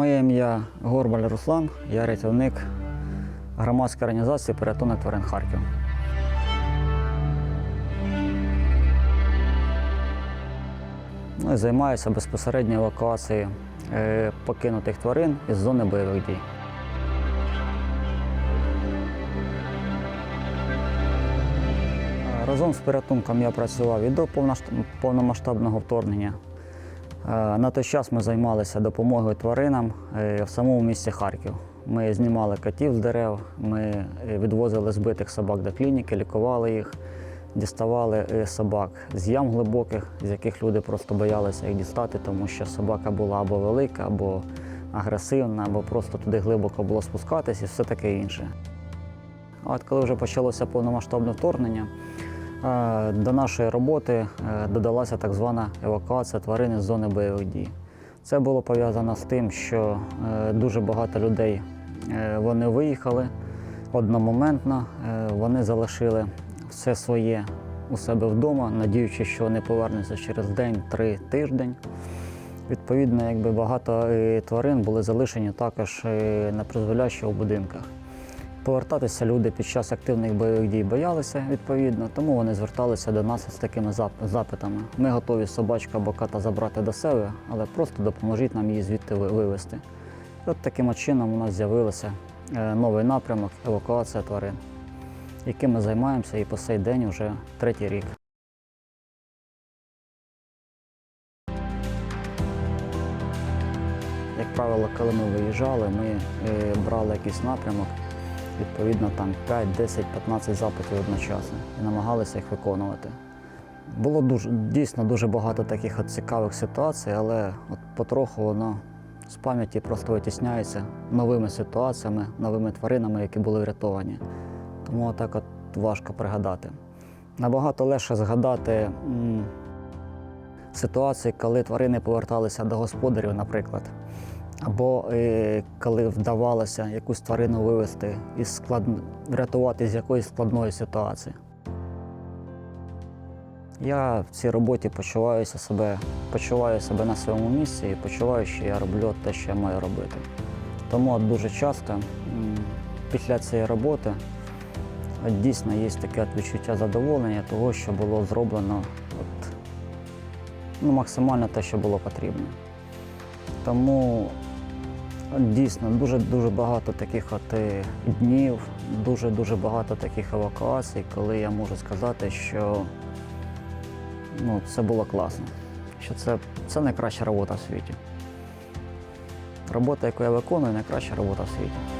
Моє ім'я Горбаль Руслан, я рятівник громадської організації Порятунок тварин Харків. Ну, займаюся безпосередньо евакуацією е, покинутих тварин із зони бойових дій. Разом з порятунком я працював і до повномасштабного вторгнення. Е, На той час ми займалися допомогою тваринам е, в самому місті Харків. Ми знімали котів з дерев, ми е, відвозили збитих собак до клініки, лікували їх, діставали собак з ям глибоких, з яких люди просто боялися їх дістати, тому що собака була або велика, або агресивна, або просто туди глибоко було спускатись і все таке інше. А От коли вже почалося повномасштабне вторгнення, до нашої роботи е, додалася так звана евакуація тварин з зони бойових дій. Це було пов'язано з тим, що е, дуже багато людей е, вони виїхали одномоментно, е, вони залишили все своє у себе вдома, надіючись, що вони повернуться через день, три тиждень. Відповідно, якби багато е, тварин були залишені також е, на призволяще у будинках. Повертатися люди під час активних бойових дій боялися відповідно, тому вони зверталися до нас з такими запитами. Ми готові собачку або кота забрати до себе, але просто допоможіть нам її звідти вивезти. От таким чином у нас з'явився е, новий напрямок евакуація тварин, яким ми займаємося і по сей день вже третій рік. Як правило, коли ми виїжджали, ми е, брали якийсь напрямок, відповідно там 5, 10, 15 запитів одночасно і намагалися їх виконувати. Було дуже, дійсно дуже багато таких от цікавих ситуацій, але от потроху воно з пам'яті просто витісняється новими ситуаціями, новими тваринами, які були врятовані. Тому так от важко пригадати. Набагато легше згадати м, ситуації, коли тварини поверталися до господарів, наприклад. Або е, коли вдавалося якусь тварину вивезти із склад... врятувати з якоїсь складної ситуації. Я в цій роботі почуваюся себе, почуваю себе на своєму місці і почуваю, що я роблю те, що я маю робити. Тому от дуже часто після цієї роботи от дійсно є таке відчуття задоволення того, що було зроблено от, ну, максимально те, що було потрібно. Тому дійсно дуже дуже багато таких от е, днів, дуже дуже багато таких евакуацій, коли я можу сказати, що ну, це було класно. Що це, це найкраща робота в світі. Робота, яку я виконую, найкраща робота в світі.